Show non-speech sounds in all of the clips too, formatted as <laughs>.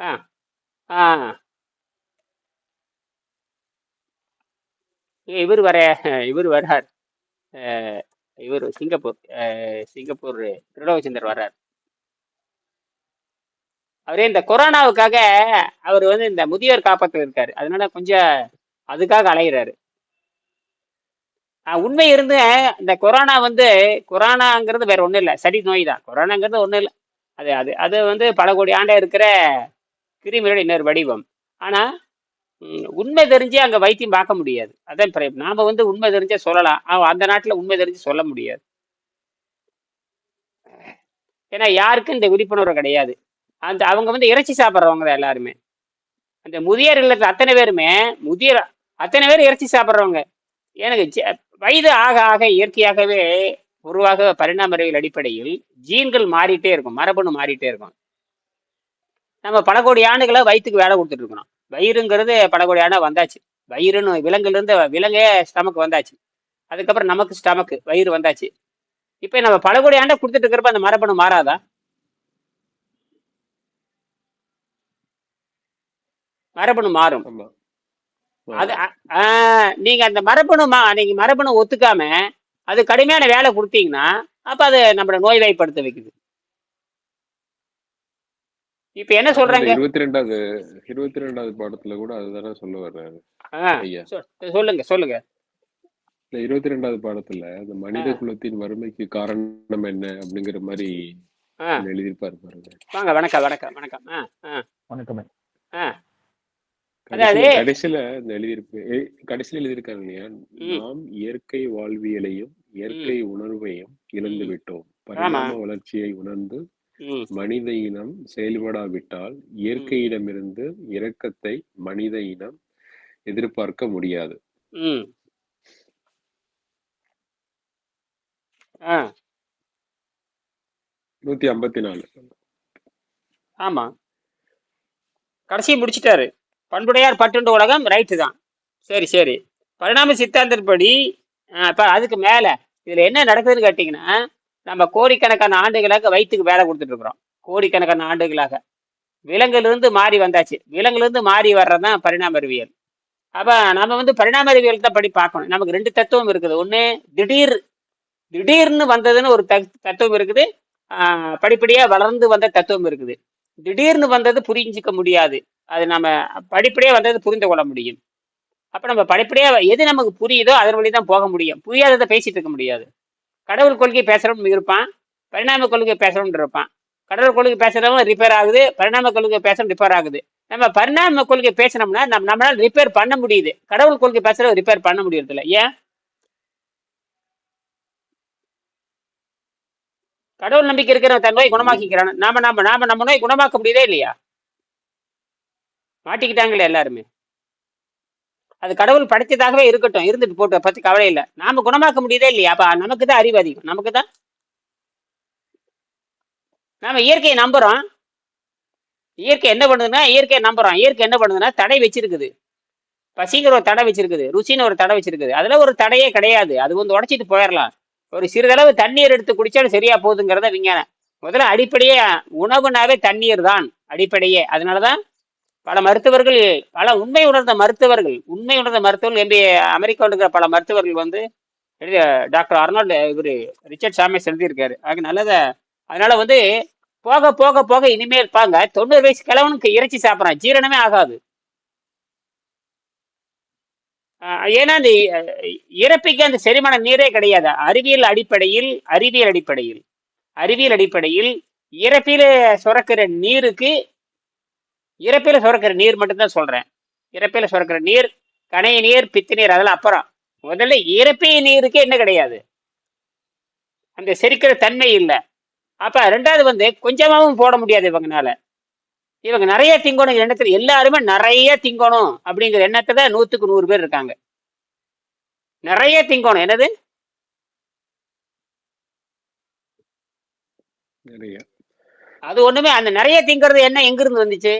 ஆ ஆ. இவர் வர இவர் வர்றார். இவர் சிங்கப்பூர் சிங்கப்பூர் திருடோகச்சந்தர் வர்றார். அவரே இந்த கொரோனாவுக்காக அவர் வந்து இந்த முதியோர் காப்பகத்தில் இருக்காரு. அதனால கொஞ்சம் அதுக்காக அலைகிறாரு உண்மை இருந்து இந்த கொரோனா வந்து கொரோனாங்கிறது வேற ஒன்றும் இல்லை. சரி நோய் தான். கொரோனாங்கிறது ஒன்றும் இல்லை. அது அது அது வந்து பல கோடி ஆண்டை இருக்கிற கிருமியோட இன்னொரு வடிவம். ஆனால் உண்மை தெரிஞ்சு அங்கே வைத்தியம் பார்க்க முடியாது. அதான் பிர நாம் வந்து உண்மை தெரிஞ்சே சொல்லலாம். அந்த நாட்டில் உண்மை தெரிஞ்சு சொல்ல முடியாது. ஏன்னா யாருக்கும் இந்த விழிப்புணர்வு கிடையாது. அந்த அவங்க வந்து இறைச்சி சாப்பிட்றவங்க தான் எல்லாருமே. அந்த முதியோர் இல்லத்தில் அத்தனை பேருமே முதியோர் அத்தனை பேர் இறைச்சி சாப்பிட்றவங்க. எனக்கு ஜ- வயது ஆக ஆக இயற்கையாகவே உருவாக பரிணாம அறிவியல் அடிப்படையில் ஜீன்கள் மாறிட்டே இருக்கும். மரபணு மாறிட்டே இருக்கும். நம்ம பல கோடி ஆண்டுகளா வயிற்றுக்கு வேலை கொடுத்துட்டு இருக்கிறோம் வயிறுங்கிறது பல கோடி ஆண்டா வந்தாச்சு. வயிறுன்னு விலங்குல இருந்து விலங்கே ஸ்டமக் வந்தாச்சு. அதுக்கப்புறம் நமக்கு ஸ்டமக் வயிறு வந்தாச்சு. இப்போ நம்ம பல கோடி ஆண்டை கொடுத்துட்டு இருக்கிறப்ப அந்த மரபணு மாறாதா? மரபணு மாறும். அது நீங்க அந்த மரபணு மா- நீங்க மரபணு ஒத்துக்காம அது கடுமையான வேலை கொடுத்தீங்கன்னா அப்ப அது நம்மள நோய்வாய்ப்படுத்த வைக்குது. இப்ப என்ன சொல்றாங்க? இருபத்தி ரெண்டாவது இருபத்தி ரெண்டாவது பாடத்துல கூட அதுதானே சொல்ல வர்றாரு சொல்லுங்க சொல்லுங்க. இந்த இருபத்தி ரெண்டாவது பாடத்துல இந்த மனித குலத்தின் வறுமைக்கு காரணம் என்ன அப்படிங்கிற மாதிரி எழுதியிருப்பாரு பாருங்க. வாங்க வணக்கம் வணக்கம் வணக்கம். வணக்கமே. கடைசியில கடைசியில இந்த எழுதியிருப்பு கடைசியில எழுதியிருக்காங்க இல்லையா? நாம் இயற்கை வாழ்வியலையும் இயற்கை உணர்வையும் இழந்து விட்டோம் பரிணாம வளர்ச்சியை உணர்ந்து மனித இனம் செயல்படாவிட்டால் இயற்கையிடமிருந்து இரக்கத்தை மனித இனம் எதிர்பார்க்க முடியாது. ஆ. நூத்தி ஐம்பத்தி நாலு ஆமா. கடைசி முடிச்சிட்டாரு. பண்புடையார் பட்டுண்டு உலகம் ரைட்டு தான். சரி சரி. பரிணாம சித்தாந்தப்படி இப்போ அதுக்கு மேலே இதில் என்ன நடக்குதுன்னு கேட்டிங்கன்னா நம்ம கோடிக்கணக்கான ஆண்டுகளாக வயிற்றுக்கு வேலை கொடுத்துட்டு இருக்கிறோம். கோடிக்கணக்கான ஆண்டுகளாக. விலங்குலேருந்து மாறி வந்தாச்சு. விலங்குலேருந்து மாறி வர்றது தான் பரிணாம அறிவியல். அப்போ நம்ம வந்து பரிணாம அறிவியல் தான் படி பார்க்கணும். நமக்கு ரெண்டு தத்துவம் இருக்குது. ஒன்று திடீர் திடீர்னு வந்ததுன்னு ஒரு தத்துவம் இருக்குது. படிப்படியாக வளர்ந்து வந்த தத்துவம் இருக்குது. திடீர்னு வந்தது புரிஞ்சிக்க முடியாது. அது நம்ம படிப்படியாக வந்தது புரிந்து கொள்ள முடியும். அப்போ நம்ம படிப்படியாக எது நமக்கு புரியுதோ அதன் வழி தான் போக முடியும். புரியாததை பேசிட்டு இருக்க முடியாது. கடவுள் கொள்கை பேசுறவன் இருப்பான் பரிணாம கொள்கை பேசுறவன் இருப்பான். கடவுள் கொள்கை பேசுறவன் ரிப்பேர் ஆகுது பரிணாம கொள்கை பேசுறவன் ரிப்பேர் ஆகுது. நம்ம பரிணாம கொள்கை பேசினோம்னா நம்ம நம்மளால ரிப்பேர் பண்ண முடியுது. கடவுள் கொள்கை பேசுறவன் ரிப்பேர் பண்ண முடியறது ஏன்? கடவுள் நம்பிக்கை இருக்கிற தன் நோய் குணமாக்கிக்கிறான். நாம நாம நாம நம்ம நோய் குணமாக்க முடியுதே இல்லையா? மாட்டிக்கிட்டாங்களே எல்லாருமே. அது கடவுள் படைத்ததாகவே இருக்கட்டும். இருந்துட்டு போட்டு பத்தி கவலை இல்லை. நாம குணமாக்க முடியுதே இல்லையா? அப்ப நமக்கு தான் அறிவு அதிகம். நமக்கு தான் நாம இயற்கையை நம்புறோம். இயற்கை என்ன பண்ணுதுன்னா இயற்கையை நம்புறோம். இயற்கை என்ன பண்ணுதுன்னா தடை வச்சிருக்குது. பசிங்கிற ஒரு தடை வச்சிருக்குது. ருச்சின்னு ஒரு தடை வச்சிருக்குது. அதுல ஒரு தடையே கிடையாது. அது வந்து உடச்சிட்டு போயிடலாம் ஒரு சிறிதளவு தண்ணீர் எடுத்து குடிச்சாலும் சரியா போகுதுங்கிறத விஞ்ஞானம். முதல்ல அடிப்படையே உணவுனாவே தண்ணீர் தான். அடிப்படையே. அதனாலதான் பல மருத்துவர்கள் பல உண்மை உணர்ந்த மருத்துவர்கள் உண்மை உணர்ந்த மருத்துவர்கள் எம்பி அமெரிக்கா இருக்கிற பல மருத்துவர்கள் வந்து டாக்டர் அர்னால்டு இவர் ரிச்சர்ட் சாமி எழுதியிருக்காரு. ஆக நல்லத அதனால வந்து போக போக போக இனிமேல் இருப்பாங்க தொண்ணூறு வயசு கிழவனுக்கு இறைச்சி சாப்பிட்றான் ஜீரணமே ஆகாது. ஆஹ் ஏன்னா அந்த இறப்பிக்கு அந்த செரிமான நீரே கிடையாது. அறிவியல் அடிப்படையில் அறிவியல் அடிப்படையில் அறிவியல் அடிப்படையில் இறப்பில சுரக்கிற நீருக்கு இறப்பில சுரக்கிற நீர் மட்டும்தான் சொல்றேன். இறப்பில சுரக்கிற நீர் கணைய நீர் பித்து நீர் அதெல்லாம் அப்புறம். முதல்ல இறப்பிய நீருக்கு என்ன கிடையாது? அந்த செரிக்கிற தன்மை இல்லை. அப்ப ரெண்டாவது வந்து கொஞ்சமாவும் போட முடியாது இவங்கனால. இவங்க நிறைய திங்கணும் எண்ணத்துல எல்லாருமே நிறைய திங்கணும் அப்படிங்கிற எண்ணத்துல நூத்துக்கு நூறு பேர் இருக்காங்க. நிறைய திங்கணும். என்னது? அது ஒண்ணுமே அந்த நிறைய திங்கிறது என்ன எங்க இருந்து வந்துச்சு?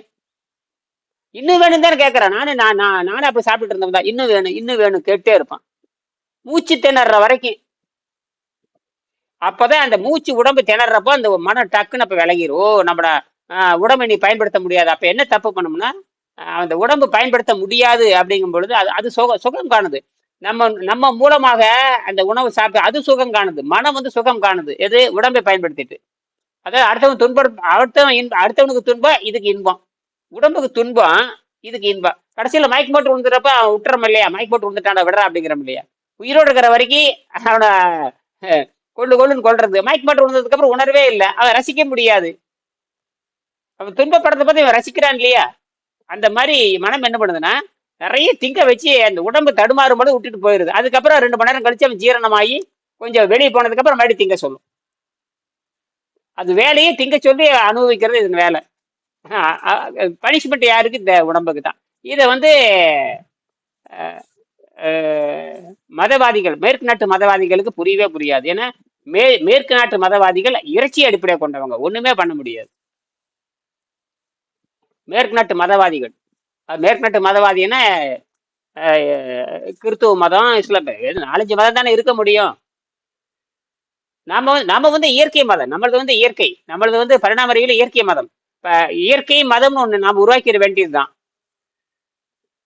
இன்னும் வேணும் தானே கேட்கறேன் நானே நான் நான் நானே அப்படி சாப்பிட்டுட்டு இருந்தவன் தான் இன்னும் வேணும் இன்னும் வேணும் கேட்டே இருப்பான். மூச்சு திணற வரைக்கும். அப்பதான் அந்த மூச்சு உடம்பு திணறப்போ அந்த மனம் டக்குன்னு அப்ப விளங்கிரும். ஓ உடம்பை நீ பயன்படுத்த முடியாது. அப்ப என்ன தப்பு பண்ணோம்னா அந்த உடம்பு பயன்படுத்த முடியாது அப்படிங்கும் பொழுது அது அது சுக சுகம் காணுது. நம்ம நம்ம மூலமாக அந்த உணவு சாப்பிட்டு அது சுகம் காணுது. மனம் வந்து சுகம் காணுது. எது? உடம்பை பயன்படுத்திட்டு. அதாவது அடுத்தவன் துன்பம் அடுத்தவன் இன்பம் அடுத்தவனுக்கு துன்பம் இதுக்கு இன்பம். உடம்புக்கு துன்பம் இதுக்கு இன்பம். கடைசியில் மயக்க போட்டு விழுந்துறப்ப அவன் விட்டுறோம் இல்லையா? மயக்க போட்டு விழுந்துட்டான் விடுறா அப்படிங்கிறோம் இல்லையா? உயிரோடு இருக்கிற வரைக்கும் அவனை கொள்ளு கொள்ளுன்னு கொள்றது மயக்க போட்டு விழுந்ததுக்கு அப்புறம் உணர்வே இல்லை. அவன் ரசிக்க முடியாது. அவன் துன்பப்படுறத பத்தி இவன் ரசிக்கிறான் இல்லையா? அந்த மாதிரி மனம் என்ன பண்ணுதுன்னா நிறைய திங்க வச்சு அந்த உடம்பு தடுமாறும் போது விட்டுட்டு போயிருது. அதுக்கப்புறம் ரெண்டு மணி நேரம் கழிச்சு அவன் ஜீரணமாகி கொஞ்சம் வெளியே போனதுக்கப்புறம் மறுபடியும் திங்க சொல்லும். அது வேலையே திங்க சொல்லி அனுபவிக்கிறது இதன் வேலை. பனிஷ்மெண்ட் யாருக்கு? இந்த உடம்புக்கு தான். இதை வந்து மதவாதிகள் மேற்கு நாட்டு மதவாதிகளுக்கு புரியவே புரியாது. ஏன்னா மே மேற்கு நாட்டு மதவாதிகள் இறைச்சி அடிப்படையாக கொண்டவங்க. ஒண்ணுமே பண்ண முடியாது. மேற்கு நாட்டு மதவாதிகள். அது மேற்கு நாட்டு மதவாதின்னா அஹ், கிறித்துவ மதம் இஸ்லாம் நாலஞ்சு மதம் தானே இருக்க முடியும். நாம வந்து- நாம வந்து இயற்கை மதம். நம்மளது வந்து இயற்கை. நம்மளது வந்து பரிணாம இயற்கை மதம். இப்போ இயற்கை மதம்னு ஒன்று நாம் உருவாக்கிட வேண்டியதுதான்.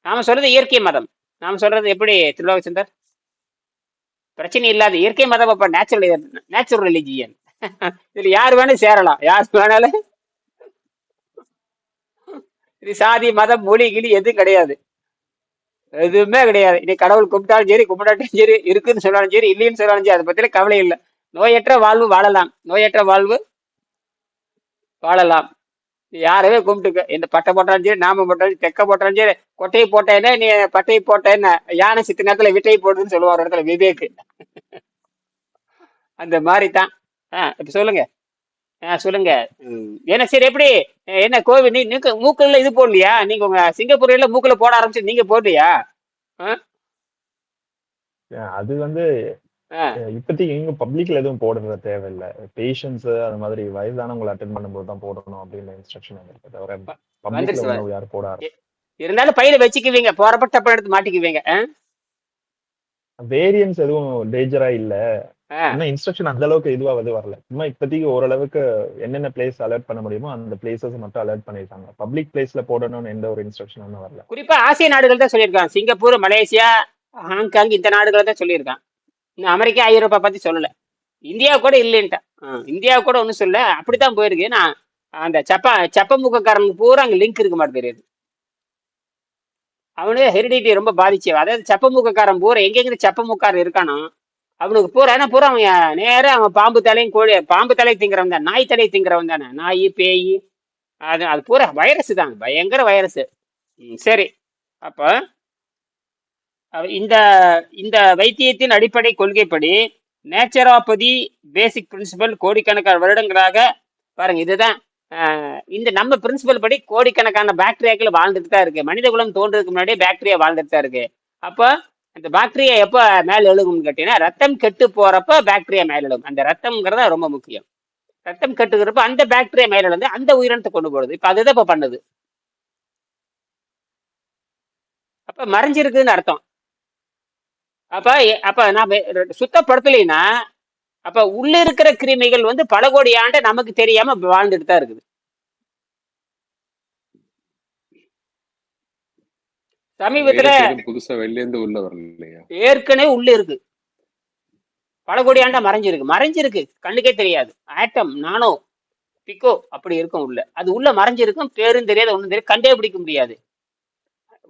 நாம் சொல்றது இயற்கை மதம். நாம் சொல்றது எப்படி திருலோக சந்தர்? பிரச்சனை இல்லாத இயற்கை மதம் அப்போ நேச்சுரல் நேச்சுரல் ரிலிஜியன் இதில் யார் வேணும் சேரலாம். யார் வேணாலும். இது சாதி மதம் மொழி கிளி எதுவும் கிடையாது. எதுவுமே கிடையாது. இன்னைக்கு கடவுள் கும்பிட்டாலும் சரி கும்பிட்டாலும் சரி இருக்குன்னு சொன்னாலும் சரி இல்லைன்னு சொன்னாலும் சரி அதை பத்தில கவலை இல்லை. நோயற்ற வாழ்வு வாழலாம். நோயற்ற வாழ்வு வாழலாம். யாரவே கும்பிட்டுக்க. இந்த பட்டை போட்டாலும் சரி நாம போட்டாலும் தெக்க போட்டாலும் சரி கொட்டையை போட்டேன்னா நீ பட்டையை போட்டேன்னா யானை சித்த நேரத்துல விட்டையை போடுதுன்னு சொல்லுவார் ஒரு இடத்துல விவேக். அந்த மாதிரி தான் ஆ இப்ப சொல்லுங்க. ஆ சொல்லுங்க. ம். என்ன சரி எப்படி? என்ன கோவில் நீ நீங்க மூக்குல இது போடலையா? நீங்க உங்க சிங்கப்பூர்ல மூக்குல போட ஆரம்பிச்சு நீங்க போடலையா? அது வந்து இப்போதைக்கு எங்க பப்ளிக்ல எதுவும் போடுறது தேவையில்லை. பேஷண்ட்ஸ் அது மாதிரி வயதானவங்களை அட்டென்ட் பண்ணும்போது தான் போடணும் அப்படின்ற இன்ஸ்ட்ரக்ஷன் இருக்கு. தவிர பப்ளிக்ல யாரும் போட இருந்தாலும் பையில வச்சுக்குவீங்க. போறப்ப டப்ப எடுத்து மாட்டிக்குவீங்க? வேரியன்ஸ் எதுவும் டேஞ்சரா இல்ல. ஆ. இன்னும் இன்ஸ்ட்ரக்ஷன் அந்த அளவுக்கு இதுவா வந்து வரல. சும்மா இப்போதைக்கு ஓரளவுக்கு என்னென்ன பிளேஸ் அலர்ட் பண்ண முடியுமோ அந்த பிளேசஸ் மட்டும் அலர்ட் பண்ணிருக்காங்க. பப்ளிக் பிளேஸ்ல போடணும்னு எந்த ஒரு இன்ஸ்ட்ரக்ஷன் வரல. குறிப்பா ஆசிய நாடுகள் தான் சொல்லியிருக்காங்க. சிங்கப்பூர் மலேசியா ஹாங்காங் இந்த நாடுகளை தான் சொல்லியிருக்கான் இன்னும் அமெரிக்கா ஐரோப்பா பத்தி சொல்லல. இந்தியா கூட இல்லைன்ட்டான் ஆ, இந்தியா கூட ஒன்றும் சொல்ல அப்படித்தான் போயிருக்கு. நான் அந்த செப்ப சப்ப முக்கக்காரனுக்கு பூரா அங்கே லிங்க் இருக்க மாட்டேன் தெரியுது. அவனுக்கு ஹெரிடிட்டி ரொம்ப பாதிச்சு. அதாவது சப்ப முகக்காரன் பூரா எங்கெங்க சப்ப மூக்காரன் இருக்கானோ அவனுக்கு பூரா ஏன்னா பூரா அவன் நேராக அவன் பாம்பு தலையும் கோழி பாம்பு தலை திங்கிறவன் தான் நாய் தலை திங்கிறவன் தானே. நாய் பேய் அது அது பூரா வைரஸ் தான். பயங்கர வைரஸ் சரி. அப்போ இந்த இந்த வைத்தியத்தின் அடிப்படை கொள்கைப்படி நேச்சுரோபதி பேசிக் பிரின்சிபல் கோடிக்கணக்கான வருடங்களாக பாருங்க இதுதான். இந்த நம்ம பிரின்சிபல் படி கோடிக்கணக்கான பாக்டீரியாக்கள் வாழ்ந்துட்டு தான் இருக்கு. மனித குலம் தோன்றதுக்கு முன்னாடியே பாக்டீரியா வாழ்ந்துட்டு தான் இருக்கு. அப்போ அந்த பாக்டீரியா எப்போ மேலே எழுகும்னு கேட்டீங்கன்னா ரத்தம் கெட்டு போறப்ப பாக்டீரியா மேலே எழுகும் அந்த ரத்தம்ங்கிறத ரொம்ப முக்கியம். ரத்தம் கெட்டுக்கிறப்ப அந்த பாக்டீரியா மேல எழுந்து அந்த உயிரினத்தை கொண்டு போடுது இப்போ அதுதான் இப்போ பண்ணுது. அப்ப மறைஞ்சிருக்குன்னு அர்த்தம். அப்ப அப்ப நாம சுத்தப்படுத்தலைன்னா அப்ப உள்ள இருக்கிற கிருமிகள் வந்து பல கோடி ஆண்டு நமக்கு தெரியாம வாழ்ந்துட்டு தான் இருக்குது. சமீபத்துல புதுசா வெளில இருந்து உள்ள வரல இல்லையா ஏற்கனவே உள்ள இருக்கு. பல கோடி ஆண்டா மறைஞ்சிருக்கு. மறைஞ்சிருக்கு. கண்ணுக்கே தெரியாது. ஆட்டம் நானோ பிக்கோ அப்படி இருக்கும் உள்ள. அது உள்ள மறைஞ்சிருக்கும். பேரும் தெரியாது ஒண்ணும் தெரியாது. கண்டே பிடிக்க முடியாது.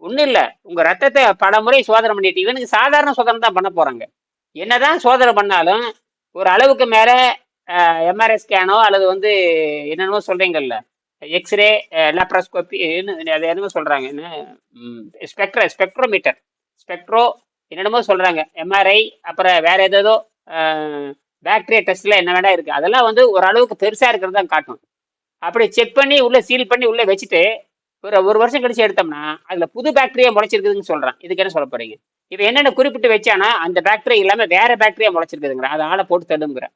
ஒன்றும் இல்லை. உங்கள் ரத்தத்தை பல முறை சோதனை பண்ணிட்டு இவனுக்கு சாதாரண சோதனை தான் பண்ண போகிறாங்க என்னதான் சோதனை பண்ணாலும் ஒரு அளவுக்கு மேலே எம்ஆர்ஐ ஸ்கேனோ அல்லது வந்து என்னென்னமோ சொல்கிறீங்கல்ல எக்ஸ்ரே லேப்ராஸ்கோப்பி அது என்னமோ சொல்கிறாங்க என்ன ஸ்பெக்ட்ரோ ஸ்பெக்ட்ரோமீட்டர் ஸ்பெக்ட்ரோ என்னென்னமோ சொல்கிறாங்க எம்ஆர்ஐ அப்புறம் வேற ஏதேதோ பேக்டீரியா டெஸ்ட்ல என்ன வேணா இருக்குது அதெல்லாம் வந்து ஓரளவுக்கு பெருசாக இருக்கிறது தான் காட்டும். அப்படி செக் பண்ணி உள்ளே சீல் பண்ணி உள்ளே வச்சுட்டு ஒரு ஒரு வருஷம் கழிச்சு எடுத்தோம்னா அதுல புது பாக்டீரியா முளைச்சிருக்குதுன்னு சொல்றான். இதுக்கு என்ன சொல்ல போறீங்க? இவன் என்னென்ன குறிப்பிட்டு வச்சானா அந்த பாக்டீரியா இல்லாம வேற பாக்டீரியா முளைச்சிருக்குதுங்கிற அதை ஆளை போட்டு தள்ளுங்கிற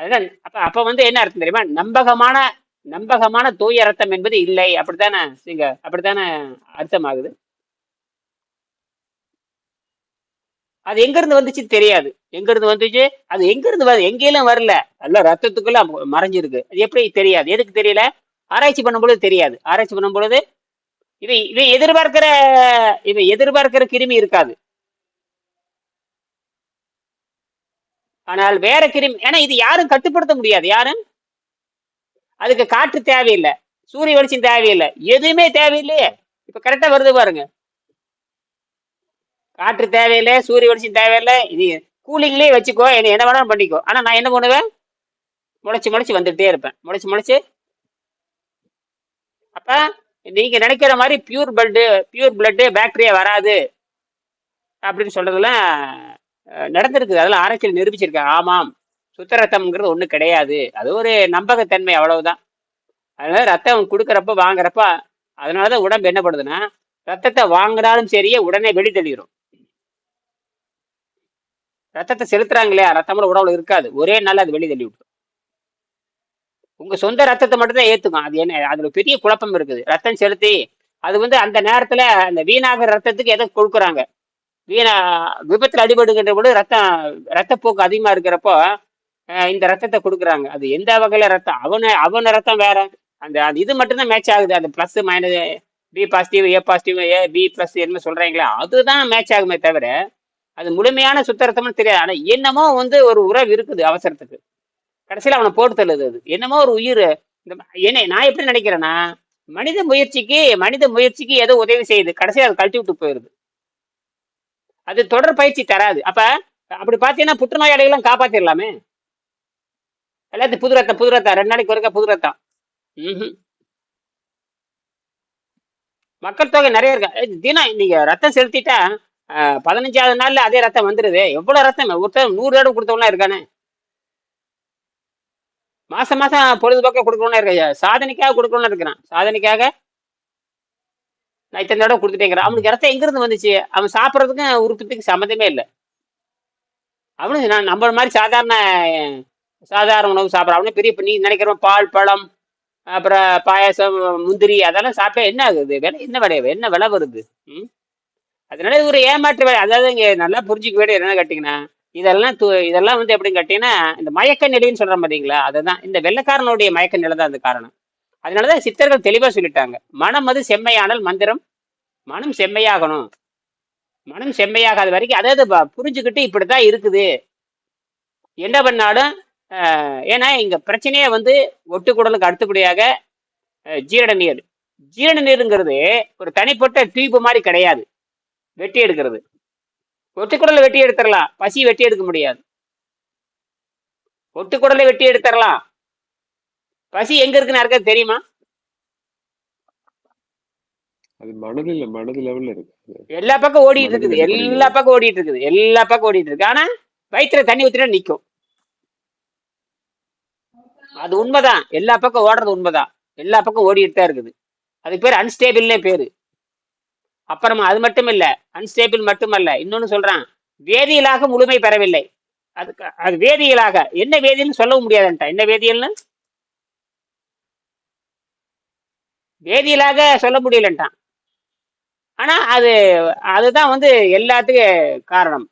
அதுதான் அப்ப அப்ப வந்து என்ன அர்த்தம் தெரியுமா? நம்பகமான நம்பகமான தூய ரத்தம் என்பது இல்லை. அப்படித்தானே நீங்க அப்படித்தானே அர்த்தம் ஆகுது அது எங்க இருந்து வந்துச்சு தெரியாது. எங்க இருந்து வந்துச்சு? அது எங்க இருந்து வருது எங்கேயும் வரல. நல்ல ரத்தத்துக்குள்ள மறைஞ்சிருக்கு. அது எப்படி தெரியாது? எதுக்கு தெரியல? ஆராய்ச்சி பண்ணும்பொழுது தெரியாது. ஆராய்ச்சி பண்ணும்பொழுது இவை இவை எதிர்பார்க்கிற இவை எதிர்பார்க்கிற கிருமி இருக்காது. ஆனால் வேற கிருமி ஏன்னா இது யாரும் கட்டுப்படுத்த முடியாது. யாரும்? அதுக்கு காற்று தேவையில்லை. சூரிய வெளிச்சம் தேவையில்லை. எதுவுமே தேவையில்லையே. இப்ப கரெக்டா வருது பாருங்க. காற்று தேவையில்லை சூரிய வெளிச்சம் தேவையில்லை. இது கூலிங்லேயே வச்சுக்கோ என்ன என்ன வேணாலும் பண்ணிக்கோ. ஆனா நான் என்ன பண்ணுவேன்? முளைச்சு முளைச்சு வந்துட்டே இருப்பேன். முளைச்சு முளைச்சு அப்ப நீங்க நினைக்கிற மாதிரி pure blood pure blood bacteria வராது. அப்படின்னு சொல்றதெல்லாம் நடந்திருக்குது. அதெல்லாம் ஆராய்ச்சியில் நிரூபிச்சிருக்காங்க. ஆமாம். சுத்த ரத்தம்ங்கிறது ஒன்றும் கிடையாது. அது ஒரு நம்பகத்தன்மை அவ்வளவுதான். அதனால ரத்தம் கொடுக்குறப்ப வாங்குறப்ப அதனாலதான் உடம்பு என்ன பண்ணுதுன்னா ரத்தத்தை வாங்கினாலும் சரியே உடனே வெளித்தள்ளிடும் ரத்தத்தை செலுத்துறாங்க இல்லையா? ரத்தம் உடம்புல இருக்காது. ஒரே நாள் அது வெளியே தள்ளி விட்டுரும் உங்க சொந்த ரத்தத்தை மட்டும் தான் ஏத்துக்கும். அது என்ன அதுல பெரிய குழப்பம் இருக்குது. ரத்தம் செலுத்தி அது வந்து அந்த நேரத்துல அந்த வீணாகிற ரத்தத்துக்கு எதை கொடுக்குறாங்க? வீணா விபத்துல அடிபடுகின்ற போது ரத்தம் ரத்தப்போக்கு அதிகமா இருக்கிறப்போ இந்த ரத்தத்தை கொடுக்குறாங்க. அது எந்த வகையில ரத்தம்? அவன அவன ரத்தம் வேற. அந்த அந்த இது மட்டும்தான் மேட்ச் ஆகுது. அந்த plus minus B positive A positive A B plus என்ன சொல்றாங்களே அதுதான் மேட்ச் ஆகுமே தவிர அது முழுமையான சுத்தரத்தம்னு தெரியாது. ஆனா என்னமோ வந்து ஒரு உறவு இருக்குது அவசரத்துக்கு. கடைசியில் அவனை போட்டு தள்ளுது. அது என்னமோ ஒரு உயிர். இந்த என்ன நான் எப்படி நினைக்கிறேன்னா மனித முயற்சிக்கு மனித முயற்சிக்கு ஏதோ உதவி செய்யுது. கடைசியில் அது கழட்டி விட்டு போயிருது. அது தொடர் பயிற்சி தராது. அப்ப அப்படி பார்த்தீங்கன்னா புற்றுநோயாளிகள்லாம் காப்பாத்திடலாமே எல்லாத்தையும் புது ரத்தம் புது ரத்தம் ரெண்டு நாளைக்கு ஒருக்க புது ரத்தம் மக்கள் தொகை நிறைய இருக்கு? தினம் நீங்க ரத்தம் செலுத்திட்டா பதினஞ்சாவது நாள்ல அதே ரத்தம் வந்துருது. எவ்வளவு ரத்தம்? ஒருத்தர் நூறு தடவை கொடுத்தவங்களாம் இருக்கானே. மாசம் மாசம் பொழுதுபோக்க கொடுக்கணும்னு இருக்க சாதனைக்காக கொடுக்கணும்னு இருக்கிறான். சாதனைக்காக நான் இத்தனை தடவை கொடுத்துட்டேங்கிறான் அவனுக்கு இடத்த எங்கிருந்து வந்துச்சு? அவன் சாப்பிட்றதுக்கும் உற்பத்திக்கு சம்மந்தமே இல்லை. அவனு நான் நம்மள மாதிரி சாதாரண சாதாரண உணவு சாப்பிட்றான் அவனு பெரிய நீ நினைக்கிறவன் பால் பழம் அப்புறம் பாயாசம் முந்திரி அதெல்லாம் சாப்பிட்டா என்ன ஆகுது? விலை என்ன விலை என்ன விலை வருது? ம்? அதனால இது ஒரு ஏமாற்று வேலை. அதாவது இங்கே நல்லா புரிஞ்சுக்க வேண்டிய என்ன கேட்டிங்கன்னா இதெல்லாம் தூ இதெல்லாம் வந்து எப்படின்னு கேட்டீங்கன்னா இந்த மயக்க நிலைன்னு சொல்றோம் பார்த்தீங்களா அதுதான். இந்த வெள்ளக்காரனுடைய மயக்க நிலை தான் அந்த காரணம். அதனாலதான் சித்தர்கள் தெளிவா சொல்லிட்டாங்க. மனம் அது செம்மையானால் மந்திரம். மனம் செம்மையாகணும். மனம் செம்மையாகாத வரைக்கும் அதாவது ப- புரிஞ்சுக்கிட்டு இப்படித்தான் இருக்குது. என்ன பண்ணாலும் ஏன்னா இங்க பிரச்சனையே வந்து ஒட்டுக்குடலுக்கு அடுத்தபடியாக ஜீரண நீர். ஜீரண நீருங்கிறது ஒரு தனிப்பட்ட டியூப் மாதிரி கிடையாது. வெட்டி எடுக்கிறது. ஒட்டுக்குடலை வெட்டி எடுத்துடலாம். பசி வெட்டி எடுக்க முடியாது. ஒட்டுக்குடலை வெட்டி எடுத்துடலாம். பசி எங்க இருக்குன்னு யாருக்காவது தெரியுமா? அது மனதில் மனது லெவல்ல இருக்கு. எல்லா பக்கம் ஓடிட்டு இருக்குது. எல்லா பக்கம் ஓடிட்டு இருக்குது. எல்லா பக்கம் ஓடிட்டு இருக்கு. ஆனா வயிற்றுல தண்ணி ஊத்தினா நிக்கும். அது உண்மைதான். எல்லா பக்கம் ஓடுறது உண்மைதான். எல்லா பக்கம் ஓடிட்டு தான் இருக்குது. அதுக்கு பேர் அன்ஸ்டேபிள்னே பேரு. அப்புறமா அது மட்டும் இல்ல அன்ஸ்டேபிள் மட்டுமல்ல. இன்னொன்னு சொல்றான் வேதியியலாக முழுமை பெறவில்லை. அதுக்கு அது வேதியியலாக. என்ன வேதியல்னு சொல்லவும் முடியாதுன்ட்டா. என்ன வேதியியல்னு? வேதியியலாக சொல்ல முடியலன்ட்டான். ஆனா அது அதுதான் வந்து எல்லாத்துக்கும் காரணம்.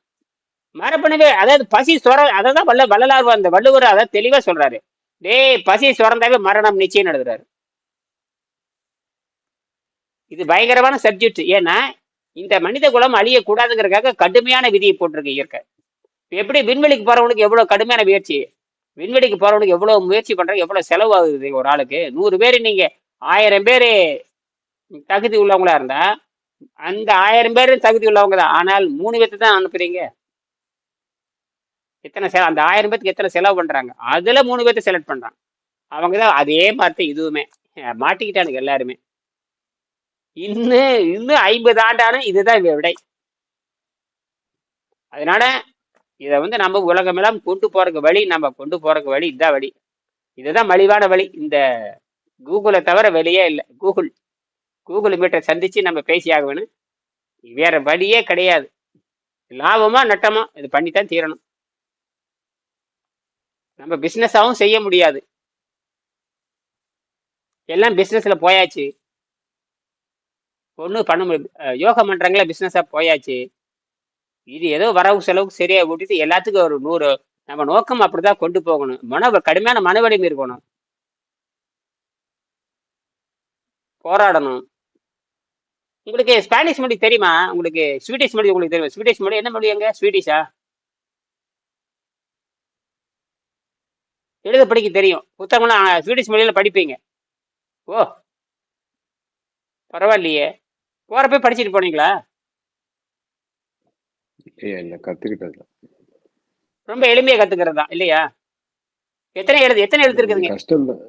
மரபணுவே அதாவது பசி சொர அதை தான் வல்ல வள்ளலார் அந்த வள்ளுவர் அதை தெளிவாக சொல்றாரு. டேய் பசி சுரந்தாவே மரணம் நிச்சயம் எழுதுறாரு இது பயங்கரமான சப்ஜெக்ட் ஏன்னா இந்த மனித குலம் அழியக்கூடாதுங்கிறதுக்காக கடுமையான விதியை போட்டிருக்கு இயற்கை. எப்படி விண்வெளிக்கு போறவனுக்கு எவ்வளவு கடுமையான முயற்சி? விண்வெளிக்கு போறவனுக்கு எவ்வளவு முயற்சி பண்றாங்க எவ்வளவு செலவு ஆகுது ஒரு ஆளுக்கு? நூறு பேர் நீங்க ஆயிரம் பேர் தகுதி உள்ளவங்களா இருந்தா அந்த ஆயிரம் பேர் தகுதி உள்ளவங்க தான். ஆனால் மூணு பேர்த்து தான் அனுப்புறீங்க. எத்தனை செலவு அந்த ஆயிரம் பேத்துக்கு எத்தனை செலவு பண்றாங்க? அதுல மூணு பேர்த்த செலக்ட் பண்றாங்க அவங்க தான் அதே மாதிரி இதுவுமே. மாட்டிக்கிட்டானுங்க எல்லாருமே. இன்னும் இன்னும் ஐம்பது ஆண்டான இதுதான் விடை. அதனால இதை வந்து நம்ம உலகமெல்லாம் கொண்டு போறதுக்கு வழி நம்ம கொண்டு போறதுக்கு வழி இதான் வழி. இதுதான் மலிவான வழி. இந்த கூகுளை தவிர வெளியே இல்லை. கூகுள் கூகுள் மீட்டை சந்திச்சு நம்ம பேசியாக வேணும் வேற வழியே கிடையாது. லாபமா நட்டமா இது பண்ணித்தான் தீரணும். நம்ம பிஸ்னஸாகவும் செய்ய முடியாது. எல்லாம் பிசினஸ்ல போயாச்சு. ஒன்றும் பண்ண முடியாது. யோகா மன்றங்களே பிஸ்னஸாக போயாச்சு. இது ஏதோ வரவு செலவுக்கு சரியாக விட்டுட்டு எல்லாத்துக்கும் ஒரு நூறு. நம்ம நோக்கம் அப்படிதான் கொண்டு போகணும். மன கடுமையான மனவடிமை இருக்கணும். போராடணும். உங்களுக்கு ஸ்பானிஷ் மொழி தெரியுமா? உங்களுக்கு ஸ்வீடிஷ் மொழி உங்களுக்கு தெரியும்? ஸ்வீடிஷ் மொழி என்ன மொழி எங்க ஸ்வீடிஷா எழுத படிக்க தெரியும். புத்தகம்லாம் ஸ்வீடிஷ் மொழியில படிப்பீங்க. ஓ! பரவாயில்லையே. போறப்ப படிச்சுட்டு போனீங்களா? இல்ல கத்துக்கிட்டது ரொம்ப எளிமையா கத்துக்கிறது தான் இல்லையா? எத்தனை எழுத்து எத்தனை எழுத்து இருக்குதுங்க கஷ்டம் தான்.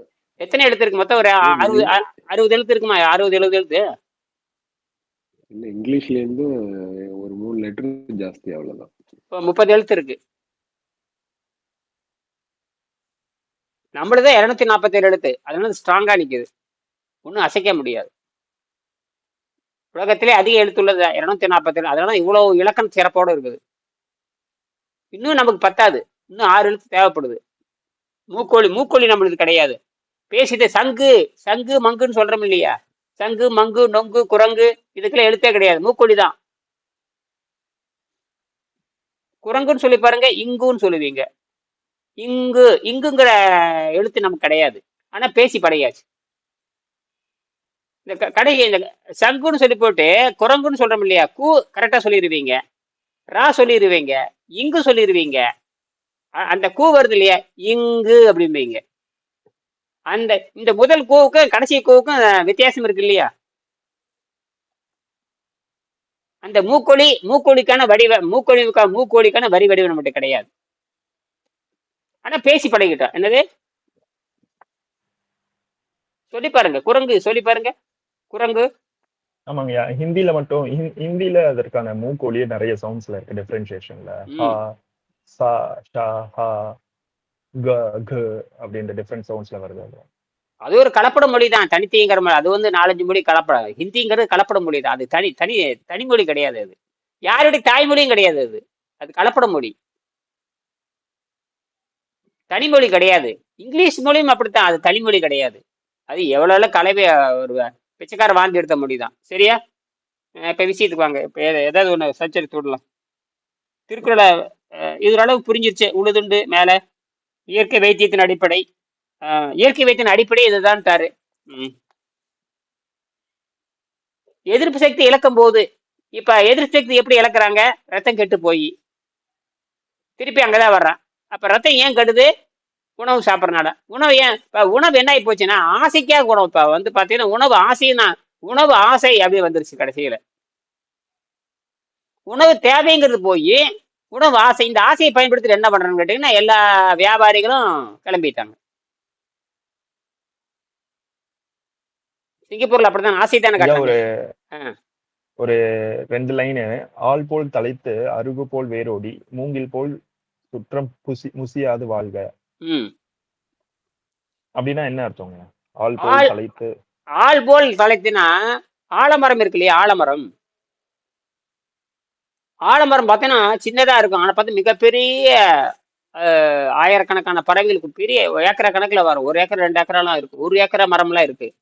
எத்தனை எழுத்து இருக்கு மொத்தம் ஒரு அறுபது அறுபது எழுத்து இருக்குமா? அறுபது எழுபது எழுத்து? இல்ல இங்கிலீஷ்ல இருந்து ஒரு மூணு லெட்டர் ஜாஸ்தி அவ்வளவுதான். முப்பது எழுத்து இருக்கு. நம்மளுதான் இருநூத்தி நாற்பத்தேழு எழுத்து. அதனால ஸ்ட்ராங்கா நிக்குது. ஒன்றும் அசைக்க முடியாது. உலகத்திலே அதிக எழுத்துள்ளது இருநூத்தி நாற்பத்தேழு அதனால இவ்வளவு இலக்கண சிறப்போட இருக்குது. இன்னும் நமக்கு பத்தாது. இன்னும் ஆறு எழுத்து தேவைப்படுது. மூக்கோழி மூக்கோழி நம்மளுக்கு கிடையாது. பேசிட்டு சங்கு சங்கு மங்குன்னு சொல்றோம் இல்லையா? சங்கு மங்கு நொங்கு குரங்கு இதுக்கெல்லாம் எழுத்தே கிடையாது. மூக்கோழி தான். குரங்குன்னு சொல்லி பாருங்க இங்குன்னு சொல்லுவீங்க. இங்கு இங்குங்கிற எழுத்து நமக்கு கிடையாது. ஆனா பேசி படையாச்சு இந்த க- கடை இந்த சங்குன்னு சொல்லி போட்டு குரங்குன்னு சொல்றோம் இல்லையா? கூ கரெக்டா சொல்லிடுவீங்க ரா சொல்லிடுவீங்க இங்கு சொல்லிடுவீங்க அந்த கூ வருது இல்லையா? இங்கு அப்படிம்பீங்க. அந்த இந்த முதல் கூவுக்கும் கடைசி கூவுக்கும் வித்தியாசம் இருக்கு இல்லையா? அந்த மூக்கொழி மூக்கொழிக்கான வடிவ மூக்கொழிவுக்கா மூக்கொழிக்கான வரி வடிவம் நம்மகிட்ட கிடையாது. ஆனா பேசி பழகிட்டோம். என்னது? சொல்லி பாருங்க. குரங்கு சொல்லி பாருங்க. குரங்கு? ஆமாங்கய்யா. ஹிந்தில மட்டும் ஹிந்- ஹிந்தில அதற்கான மூக்கோலியே நிறைய சவுண்ட்ஸ்ல இருக்கு டிஃபரன்சியேஷன்ல ஹா. சா ஷா ஹா க க அப்படின்ற டிஃப்ரெண்ட் சவுண்ட்ஸ்ல வருது அது. அது ஒரு கலப்பட மொழி தான். தனித்தீங்கிற மொழி. அது வந்து நாலஞ்சு மொழி கலப்படம் ஹிந்திங்கிறது கலப்பட மொழி தான். அது தனி தனி தனிமொழி கிடையாது அது. யாருடைய தாய்மொழியும் கிடையாது அது. அது கலப்பட மொழி. தனிமொழி கிடையாது. இங்கிலீஷ் மொழியும் அப்படித்தான். அது தனிமொழி கிடையாது. அது எவ்வளோ கலவை ஒரு பிச்சைக்கார வாழ்ந்து எடுத்த முடிதான். சரியா? இப்போ விஷயத்துக்கு வாங்க. இப்போ ஏதாவது ஒன்று சச்சரித்து விடலாம் திருக்குறளை இது அளவு புரிஞ்சிருச்சு. உழுதுண்டு மேல. இயற்கை வைத்தியத்தின் அடிப்படை. இயற்கை வைத்தியத்தின் அடிப்படை இதுதான் தாரு எதிர்ப்பு சக்தி இழக்கும் போது இப்ப எதிர்ப்பு சக்தி எப்படி இழக்கிறாங்க? ரத்தம் கெட்டு போய். திருப்பி அங்கதான் வர்றான். அப்ப ரத்தம் ஏன் கெடுது? உணவு சாப்பிட்றனால. உணவு ஏன்? இப்ப உணவு என்ன ஆகி போச்சுன்னா ஆசைக்காக உணவு. இப்ப வந்து பாத்தீங்கன்னா உணவு ஆசைன்னா உணவு ஆசை அப்படி வந்துருச்சு கடைசியில. உணவு தேவைங்கிறது போய் உணவு ஆசை இந்த ஆசையை பயன்படுத்தி என்ன பண்றாங்கன்னு கேட்டீங்கன்னா எல்லா வியாபாரிகளும் கிளம்பிட்டாங்க. சிங்கப்பூர்ல அப்படிதான் ஆசை தானே ஒரு. ஒரு ரெண்டு லைனு ஆள் போல் தலைத்து அருகு போல் வேரோடி மூங்கில் போல் சுற்றம் புசி முசியாது வாழ்க. ம். அப்படின்னா என்ன அர்த்தங்க? ஆள் ஆள்- போல் தலைத்து. ஆள் போல் தலைத்தினா ஆலமரம் இருக்கு இல்லையா? ஆலமரம். ஆலமரம் பார்த்தீங்கன்னா சின்னதா இருக்கும். ஆனா பார்த்து மிகப்பெரிய அஹ், ஆயிரக்கணக்கான பறவைகளுக்கு பெரிய ஏக்கரா கணக்குல வரும். ஒரு ஏக்கர் ரெண்டு ஏக்கராலாம் இருக்கு. ஒரு ஏக்கரா மரம்லாம் இருக்கு.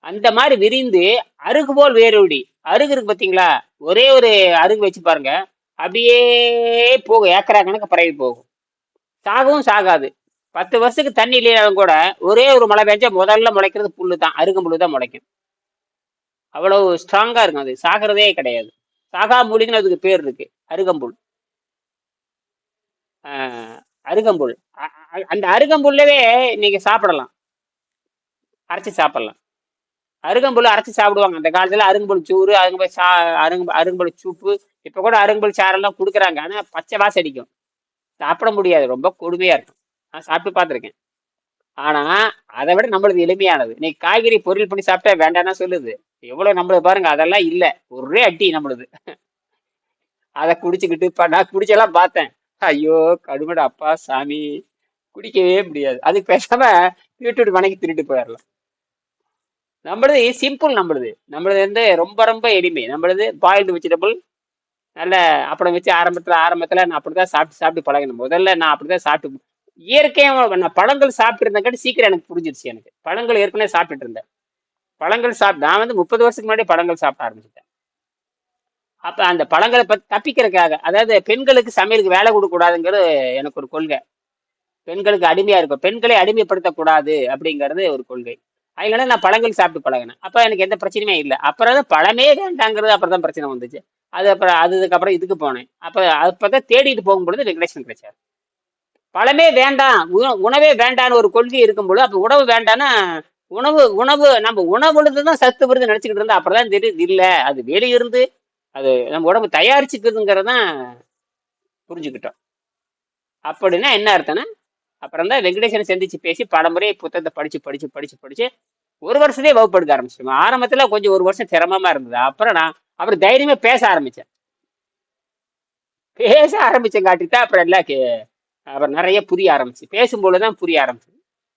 அந்த மாதிரி விரிந்து அருகு போல் வேரோடி அருகு இருக்கு பாத்தீங்களா ஒரே ஒரு அருகு வச்சு பாருங்க. அப்படியே போகும். ஏக்கரா கணக்கு பரவி போகும். சாகவும் சாகாது. பத்து வருஷத்துக்கு தண்ணி இல்லைனாலும் கூட ஒரே ஒரு மழை பெஞ்சா முதல்ல முளைக்கிறது புல்லு தான் அருகும் புல்லு தான் முளைக்கும். அவ்வளவு ஸ்ட்ராங்காக இருக்கும் அது. சாகிறதே கிடையாது. சாகா அதுக்கு பேர் இருக்கு. அருகம்புல். அருகம்புல். அ- அ- அந்த அருகம்புல்லவே நீங்க சாப்பிடலாம். அரைச்சி சாப்பிடலாம். அருகம்புல் அரைச்சி சாப்பிடுவாங்க. அந்த காலத்துல அருகம்புல் சூறு அருகம்புல் சா அருங்க அருகம்புல் சூப்பு இப்ப கூட அருகம்புல் சாரெல்லாம் கொடுக்குறாங்க. ஆனா பச்சை வாசடிக்கும் சாப்பிட முடியாது. ரொம்ப கொடுமையா இருக்கும். நான் சாப்பிட்டு பார்த்துருக்கேன். ஆனால் அதை விட நம்மளுது எளிமையானது. நீ காய்கறி பொரியல் பண்ணி சாப்பிட்டா வேண்டாம்னா சொல்லுது. எவ்வளோ நம்மளுக்கு பாருங்க அதெல்லாம் இல்லை. ஒரே அட்டி நம்மளுது. அதை குடிச்சுக்கிட்டு நான் குடிச்செல்லாம் பார்த்தேன். ஐயோ கடுமடா அப்பா சாமி. குடிக்கவே முடியாது. அதுக்கு பேசாம வீட்டு வணக்கி திருட்டு போயிடலாம் நம்மளது சிம்பிள் நம்மளுது. நம்மளது வந்து ரொம்ப ரொம்ப எளிமை. நம்மளது பாயில்டு வெஜிடபிள் நல்ல அப்புறம் வச்சு ஆரம்பத்தில் ஆரம்பத்தில் நான் அப்படி தான் சாப்பிட்டு சாப்பிட்டு பழகினேன். முதல்ல நான் அப்படி தான் சாப்பிட்டு இயற்கையாக நான் பழங்கள் சாப்பிட்டு சீக்கிரம் எனக்கு புரிஞ்சிருச்சு எனக்கு. பழங்கள் ஏற்கனவே சாப்பிட்டுட்டு இருந்தேன். பழங்கள் சாப்பிட்டு நான் வந்து முப்பது வருஷத்துக்கு முன்னாடி பழங்கள் சாப்பிட ஆரம்பிச்சிட்டேன். அப்ப அந்த பழங்களை பத்தி தப்பிக்கிறதுக்காக அதாவது பெண்களுக்கு சமையலுக்கு வேலை கொடுக்கக்கூடாதுங்கிறது எனக்கு ஒரு கொள்கை. பெண்களுக்கு அடிமையா இருக்கும். பெண்களை அடிமைப்படுத்தக்கூடாது அப்படிங்கிறது ஒரு கொள்கை. அதனால நான் பழங்கள் சாப்பிட்டு பழகினேன். அப்போ எனக்கு எந்த பிரச்சனையுமே இல்லை. அப்புறம் தான் பழமே வேண்டாங்கிறது அப்புறம் தான் பிரச்சனை வந்துச்சு. அது அப்புறம் அதுக்கப்புறம் இதுக்கு போனேன். அப்போ அப்போ தான் தேடிட்டு போகும்பொழுது ரெகுலேஷன் கிடைச்சாரு. பழமே வேண்டாம் உணவே வேண்டான்னு ஒரு கொள்கை இருக்கும் பொழுது அப்போ உணவு வேண்டான்னா உணவு உணவு நம்ம உணவுல தான் சத்து வருது நினச்சிக்கிட்டு இருந்தா அப்புறம் தான் தெரியுது இல்லை அது வெளியிருந்து அது நம்ம உடம்பு தயாரிச்சிக்கிதுங்கிறதுதான் புரிஞ்சுக்கிட்டோம். அப்படின்னா என்ன அர்த்தம்னா அப்புறம் தான் வெங்கடேசனை சந்திச்சு பேசி பல முறை புத்தகத்தை படிச்சு படிச்சு படிச்சு படிச்சு ஒரு வருஷத்தையே வகுப்படுத்த ஆரம்பிச்சிட்டோம். ஆரம்பத்துல கொஞ்சம் ஒரு வருஷம் சிரமமா இருந்தது. அப்புறம் நான் அப்புறம் தைரியமா பேச ஆரம்பிச்சேன். பேச ஆரம்பிச்சேன் தான் அப்புறம் எல்லாம் கே- அப்புறம் நிறைய புரிய ஆரம்பிச்சு பேசும்போது தான் புரிய ஆரம்பிச்சு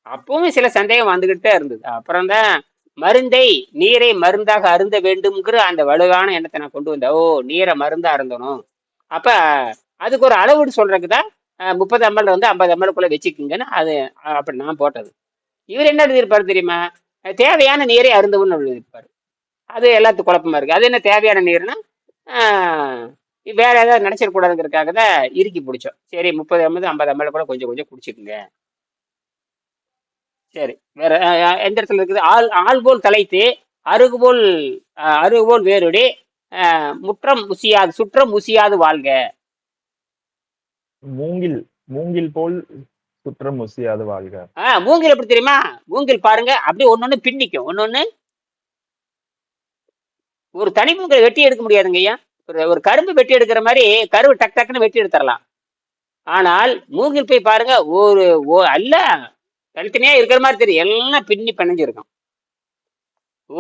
அப்பவும் சில சந்தேகம் வந்துகிட்டே இருந்தது. அப்புறம் தான் மருந்தை நீரை மருந்தாக அருந்த வேண்டும்ங்கிற அந்த வலுவான எண்ணத்தை நான் கொண்டு வந்தேன். ஓ நீரை மருந்தா அருந்தணும். அப்ப அதுக்கு ஒரு அளவுன்னு சொல்றதுக்கு தான் முப்பது எம்எல் வந்து ஐம்பது எம்எல்குள்ள வச்சுக்குங்கன்னு அது அப்படி நான் போட்டது. இவர் என்ன எழுதியிருப்பாரு தெரியுமா? தேவையான நீரை அருந்தவுன்னு எழுதியிருப்பாரு. அது எல்லாத்துக்கும் குழப்பமா இருக்கு. அது என்ன தேவையான நீர்னா வேற ஏதாவது நினைச்சிடக்கூடாதுங்கிறதுக்காக தான் இறுக்கி பிடிச்சோம். சரி முப்பது எம்எல் ஐம்பது எம்எல் கூட கொஞ்சம் கொஞ்சம் குடிச்சுக்குங்க. சரி வேற எந்த இடத்துல இருக்குது? ஆள் ஆள் போல் தலைத்து அருகுபோல் அஹ், அருகுபோல் வேறுடி அஹ், முற்றம் முசியாது சுற்றம் முசியாது வாழ்க. மூங்கில் மூங்கில் போல் சுற்றம் முசியாது வாழ்க. ஆ மூங்கில் எப்படி தெரியுமா? மூங்கில் பாருங்க அப்படியே ஒன்னொன்னு பின்னிக்கும். ஒன்னொன்னு ஒரு தனி மூங்கில் வெட்டி எடுக்க முடியாதுங்க ஐயா. ஒரு ஒரு கரும்பு வெட்டி எடுக்கிற மாதிரி கரும்பு டக் டக்குன்னு வெட்டி எடுத்துடலாம். ஆனால் மூங்கில் போய் பாருங்க ஒரு ஓ அல்ல தனித்தனியா இருக்கிற மாதிரி தெரியும். எல்லாம் பின்னி பிணைஞ்சிருக்கும்.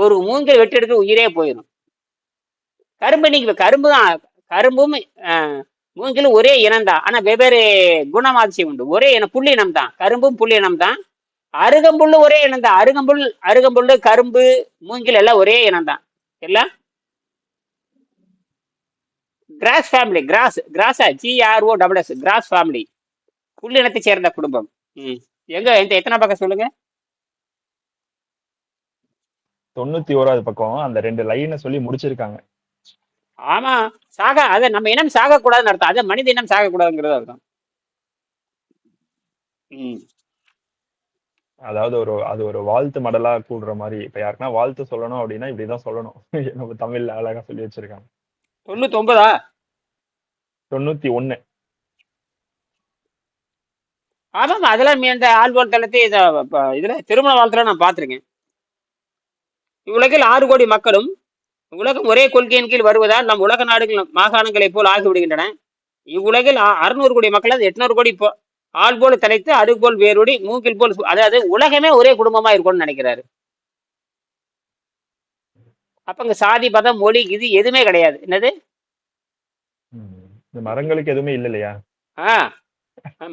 ஒரு மூங்கில் வெட்டி எடுக்க உயிரே போயிடும். கரும்பு நீங்க கரும்பு தான் கரும்பும் மூங்கிலும் ஒரே இனம் தான். ஆனா வெவ்வேறு குணமாதிசயம் உண்டு. ஒரே இனம் புள்ளி இனம் தான். கரும்பும் புள்ளி இனம் தான். அருகம்புல்லு ஒரே இனம் தான். அருகம்புல் அருகம்புல்லு கரும்பு மூங்கில் எல்லாம் ஒரே இனம் தான். எல்லாம் cross family cross கிராஸா GRO double S cross family புள்ளி இனத்தை சேர்ந்த குடும்பம். ம். எங்க எந்த எத்தனை பக்கம் சொல்லுங்க? தொண்ணூத்தி ஓராவது பக்கம் அந்த ரெண்டு லைனை சொல்லி முடிச்சிருக்காங்க. ஆமா சாக அதை நம்ம இனம் சாகக்கூடாதுன்னு அர்த்தம். அதை மனித இனம் சாகக்கூடாதுங்கிறது அர்த்தம். ம். அதாவது ஒரு அது ஒரு வாழ்த்து மடலா கூடுற மாதிரி. இப்ப யாருக்குன்னா வாழ்த்து சொல்லணும் அப்படின்னா இப்படிதான் சொல்லணும். <laughs> நம்ம தமிழ்ல அழகா சொல்லி வச்சிருக்காங்க. தொண்ணூத்தி ஒன்பதா தொண்ணூத்தி ஒண்ணு ஆமாம் அதெல்லாம் இந்த ஆழ்வார் தளத்தை இத இதுல திருமண வாழ்த்துல நான் பார்த்திருக்கேன். இவ்வுலகில் ஆறு கோடி மக்களும் உலகம் ஒரே கொள்கையின் கீழ் வருவதால் நம் உலக நாடுகள் மாகாணங்களைப் போல் ஆகிவிடுகின்றன. இவ்வுலகில் அறுநூறு கோடி மக்கள் அது எட்நூறு கோடி போ- ஆள் போல் தலைத்து போல் வேரோடி மூங்கில் போல் அதாவது உலகமே ஒரே குடும்பமா இருக்கும்னு நினைக்கிறாரு. அப்ப இங்க சாதி பதம் மொழி இது எதுவுமே கிடையாது. என்னது? மரங்களுக்கு எதுவுமே இல்ல இல்லையா? ஆ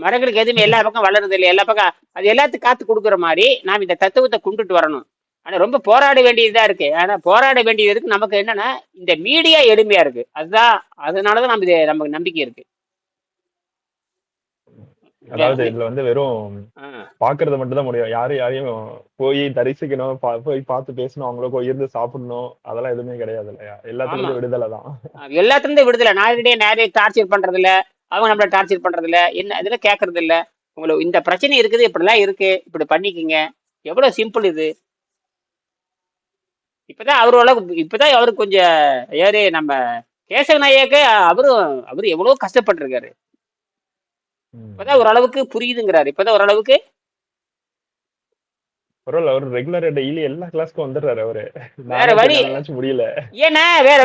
மரங்களுக்கு எதுவுமே எல்லா பக்கம் வளருது இல்லை எல்லா பக்கம் அது எல்லாத்துக்கும் காத்து கொடுக்குற மாதிரி நாம் இந்த தத்துவத்தை கொண்டுட்டு வரணும். ஆனா ரொம்ப போராட வேண்டியதா இருக்கு. ஆனா போராட வேண்டியது இருக்கு நமக்கு என்னன்னா இந்த மீடியா எளிமையா இருக்கு. அதுதான் அதனாலதான் நம்ம இது நமக்கு நம்பிக்கை இருக்கு. அதாவது இதுல வந்து வெறும் பாக்குறது மட்டும் தான் முடியும். யாரும் யாரையும் போய் தரிசிக்கணும் போய் பார்த்து பேசணும் அவங்கள போய் இருந்து சாப்பிடணும் அதெல்லாம் எதுவுமே கிடையாது இல்லையா? எல்லாத்துக்கும் ஆமா. விடுதலை தான் எல்லாத்துலேருந்து விடுதலை. நாளிடையே நிறைய டார்ச்சர் பண்றது இல்ல அவங்க நம்மள டார்ச்சர் பண்றது இல்ல என்ன இதெல்லாம் கேட்கறது இல்ல உங்களுக்கு இந்த பிரச்சனை இருக்குது இப்படிலாம் இருக்கு. இப்படி பண்ணிக்கிங்க. எவ்வளவு சிம்பிள் இது. இப்பதான் அவர் அளவுக்கு இப்பதான் அவருக்கு கொஞ்சம் யாரு நம்ம கேசவ நாயக்க அவரும் அவரு எவ்வளவு கஷ்டப்பட்டிருக்காரு. இப்பதான் ஓரளவுக்கு புரியுதுங்கிறாரு. இப்பதான் ஓரளவுக்கு பரவாயில்ல அவர் ரெகுலர் டெய்லி எல்லா கிளாஸ்க்கும் வந்துடுறாரு அவரு. வேற வழி. முடியல. ஏன்னா வேற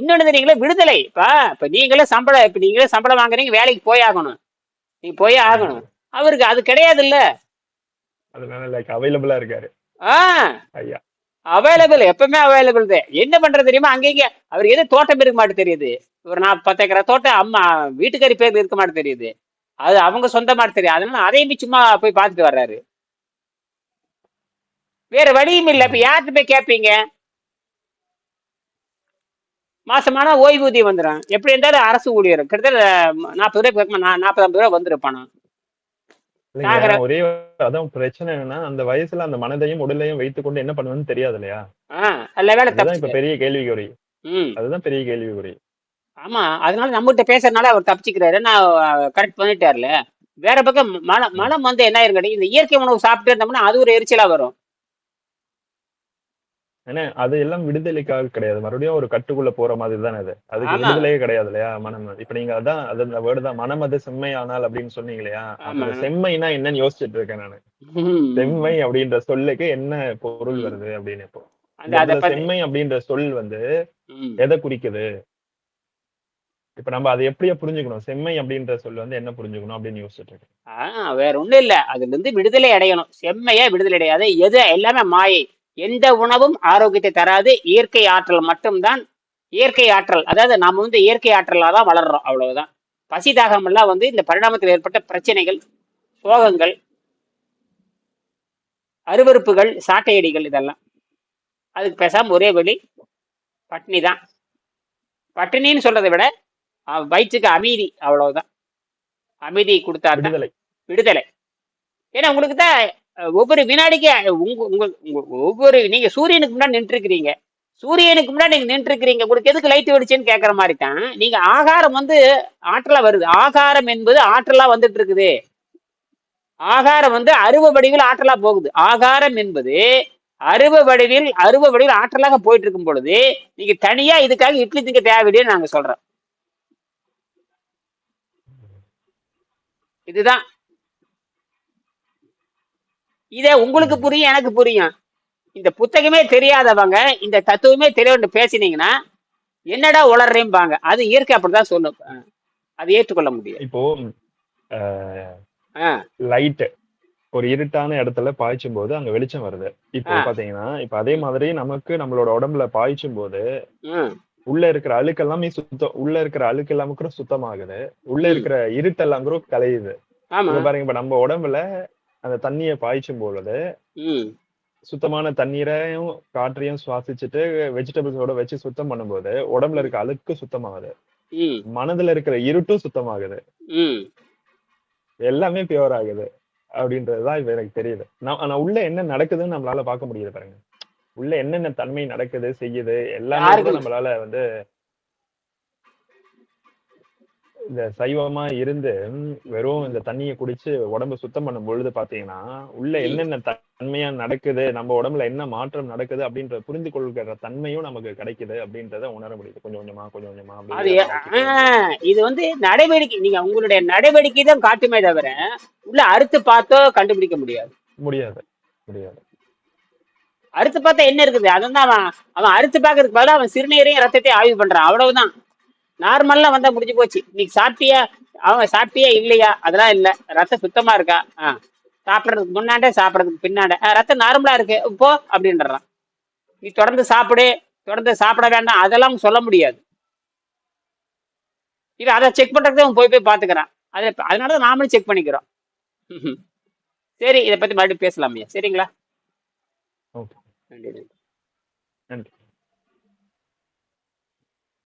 இன்னொன்னு தெரியுங்களா விடுதலை. இப்ப இப்ப நீங்களே சம்பளம் இப்ப நீங்களே சம்பளம் வாங்குறீங்க வேலைக்கு போய் ஆகணும். நீ போய் ஆகணும். அவருக்கு அது கிடையாது இல்ல அதனால லைக் அவைலபிளா இருக்காரு. ஐயா. அவைலபிள் எப்பவுமே அவைலபிள் தான். என்ன பண்றது தெரியுமா? அங்கங்க அவர் எது தோட்டம் இருக்க மாட்டேன் தெரியுது. ஒரு நான் பத்து ஏக்கரா தோட்டம் அம்மா வீட்டுக்காரி பேர் இருக்க மாட்டேன் தெரியுது. அது அவங்க சொந்தமா தெரியும் அதனால அதையும் சும்மா போய் பார்த்துட்டு வர்றாரு. வேற வழியும் இல்லை. இப்ப யார்கிட்ட போய் கேட்பீங்க மாசமானா ஓய்வூதியம் வந்துடும் எப்படி இருந்தாலும் அரசு ஊழியர். கிட்டத்தட்ட நாற்பது ரூபாய் கேட்கமா நாற்பது ஐம்பது ரூபாய் சாகர- ஒரே அதான் பிரச்சனை என்னன்னா அந்த வயசுல அந்த மனதையும் உடலையும் வைத்துக்கொண்டு என்ன பண்ணுவேன்னு தெரியாது இல்லையா அதுதான் இப்ப பெரிய கேள்விக்குறி. அதுதான் பெரிய கேள்விக்குறி. ஆமா அதனால நம்மகிட்ட பேசுறதுனால அவர் தப்பிச்சுக்கிறாரு. நான் கரெக்ட் பண்ணிட்டாருல. வேற பக்கம் மலம் மலம் வந்து என்ன ஆயிருங்க இந்த இயற்கை உணவு சாப்பிட்டு இருந்தோம்னா அது ஒரு எரிச்சலா வரும். ஏன்னா அது எல்லாம் விடுதலைக்காக கிடையாது. மறுபடியும் ஒரு கட்டுக்குள்ள போற மாதிரி தானே அது. அதுக்கு. விடுதலையே கிடையாது இல்லையா? மனம் இப்ப நீங்க அதான் அது அந்த வேர்டு தான் மனம் அது செம்மையானால் அப்படின்னு சொன்னீங்க இல்லையா. அந்த செம்மைனா என்னன்னு யோசிச்சுட்டு இருக்கேன் நானு. செம்மை அப்படின்ற சொல்லுக்கு என்ன பொருள் வருது அப்படின்னு இப்போ? செம்மை அப்படின்ற சொல் வந்து. எதை குறிக்குது? இப்ப நம்ம அதை எப்படியா புரிஞ்சுக்கணும். செம்மை அப்படின்ற சொல் வந்து என்ன புரிஞ்சுக்கணும் அப்படின்னு யோசிச்சுட்டு இருக்கேன். ஆ, வேற ஒண்ணும் இல்ல. அதுல இருந்து விடுதலை அடையணும். செம்மையா விடுதலை அடையாது. எது? எல்லாமே மாயை. எந்த உணவும் ஆரோக்கியத்தை தராது. இயற்கை ஆற்றல் மட்டும்தான். இயற்கை ஆற்றல். அதாவது நாம வந்து இயற்கை ஆற்றலா தான் வளர்றோம். அவ்வளவுதான். பசி தாகம் எல்லாம் வந்து இந்த பரிணாமத்தில் ஏற்பட்ட பிரச்சனைகள் சோகங்கள் அருவருப்புகள் சாட்டையடிகள் இதெல்லாம். அதுக்கு பேசாம ஒரே வழி பட்னி தான். பட்டினின்னு சொல்றதை விட வயிற்றுக்கு அமைதி அவ்வளவுதான். அமைதி கொடுத்தா தான் விடுதலை. விடுதலை. ஏன்னா உங்களுக்கு தான் ஒவ்வொரு வினாடிக்கு உங்க உங்க உங்க ஒவ்வொரு நீங்க சூரியனுக்கு முன்னாடி நின்று இருக்கிறீங்க சூரியனுக்கு முன்னாடி நீங்க நின்று இருக்கிறீங்க உங்களுக்கு எதுக்கு லைட் வெடிச்சுன்னு கேட்கற மாதிரி தான் நீங்க ஆகாரம் வந்து ஆற்றலா வருது. ஆகாரம் என்பது ஆற்றலா வந்துட்டு இருக்குது ஆகாரம் வந்து அருவ வடிவில் ஆற்றலா போகுது. ஆகாரம் என்பது அருவ வடிவில் அருவ வடிவில் ஆற்றலாக போயிட்டு இருக்கும் பொழுது நீங்க தனியா இதுக்காக இட்லி திங்க தேவையில்லைன்னு நாங்க சொல்றோம். இதுதான். இத உங்களுக்கு புரியும் எனக்கு புரியும். இந்த புத்தகமே தெரியாதவங்க இந்த தத்துவமே தெரியவன்னு பேசினீங்கன்னா என்னடா உளறேம்பாங்க. அது இயற்கை அப்படிதான் சொல்லும். அது ஏற்றுக்கொள்ள முடியும் இப்போ லைட் ஒரு இருட்டான இடத்துல பாய்ச்சும் போது அங்க வெளிச்சம் வருது. இப்போ. பாத்தீங்கன்னா இப்ப அதே மாதிரி நமக்கு நம்மளோட உடம்புல பாய்ச்சும் போது உள்ள இருக்கிற அழுக்கு எல்லாமே சுத்தம் உள்ள இருக்கிற அழுக்கு எல்லாமே கூட சுத்தமாகுது. உள்ள. இருக்கிற இருட்டெல்லாம் கூட கலையுது. பாருங்க இப்ப நம்ம உடம்புல அந்த தண்ணியை பாய்ச்சும் பொழுது சுத்தமான தண்ணீரையும் காற்றையும் சுவாசிச்சுட்டு வெஜிடபிள்ஸோட வச்சு சுத்தம் பண்ணும்போது உடம்புல இருக்க அழுக்கு சுத்தமாகுது. மனதுல இருக்கிற இருட்டும் சுத்தமாகுது. எல்லாமே பியூர் ஆகுது. அப்படின்றதுதான் இப்ப எனக்கு தெரியுது. நான் ஆனா உள்ள என்ன நடக்குதுன்னு நம்மளால பார்க்க முடியுது பாருங்க. உள்ள என்னென்ன தன்மை நடக்குது செய்யுது எல்லாமே நம்மளால வந்து இந்த சைவமா இருந்து வெறும் இந்த தண்ணியை குடிச்சு உடம்ப சுத்தம் பண்ணும் பொழுது பாத்தீங்கன்னா உள்ள. என்னென்ன தன்மையா நடக்குது நம்ம உடம்புல என்ன மாற்றம் நடக்குது அப்படின்ற புரிந்து கொள்கிற தன்மையும் நமக்கு கிடைக்குது அப்படின்றத உணர முடியுது. கொஞ்சம் கொஞ்சமா கொஞ்சம் கொஞ்சமா இது வந்து நடவடிக்கை நீங்க உங்களுடைய நடவடிக்கை தான் காட்டுமே தவிர உள்ள அறுத்து பார்த்தோ கண்டுபிடிக்க முடியாது. முடியாது முடியாது. அறுத்து பார்த்தா என்ன இருக்குது? அதான் அவன் அவன் அறுத்து பார்க்கறதுக்கு பதிலாக அவன் சிறுநீரையும் ரத்தத்தையும் ஆய்வு பண்றான். அவ்வளவுதான். நார்மலா வந்தா முடிஞ்சு போச்சு. இன்னைக்கு சாப்பிட்டியா? அவன் சாப்பிட்டியா? இல்லையா? அதெல்லாம் இல்ல. ரத்தம் சுத்தமா இருக்கா? ஆ. சாப்பிடறதுக்கு முன்னாண்டே சாப்பிடறதுக்கு பின்னாண்டே ரத்தம் நார்மலா இருக்கு. இப்போ அப்படின்றான் நீ தொடர்ந்து சாப்பிடு. தொடர்ந்து சாப்பிட வேண்டாம். அதெல்லாம் சொல்ல முடியாது. இது அதை செக் பண்றதுக்கு அவன் போய் போய் பாத்துக்கிறான் அதை அதனாலதான் நாமளும் செக் பண்ணிக்கிறோம். <laughs> சரி இதை பத்தி மறுபடியும் பேசலாமையா சரிங்களா? ஓகே. நன்றி நன்றி நன்றி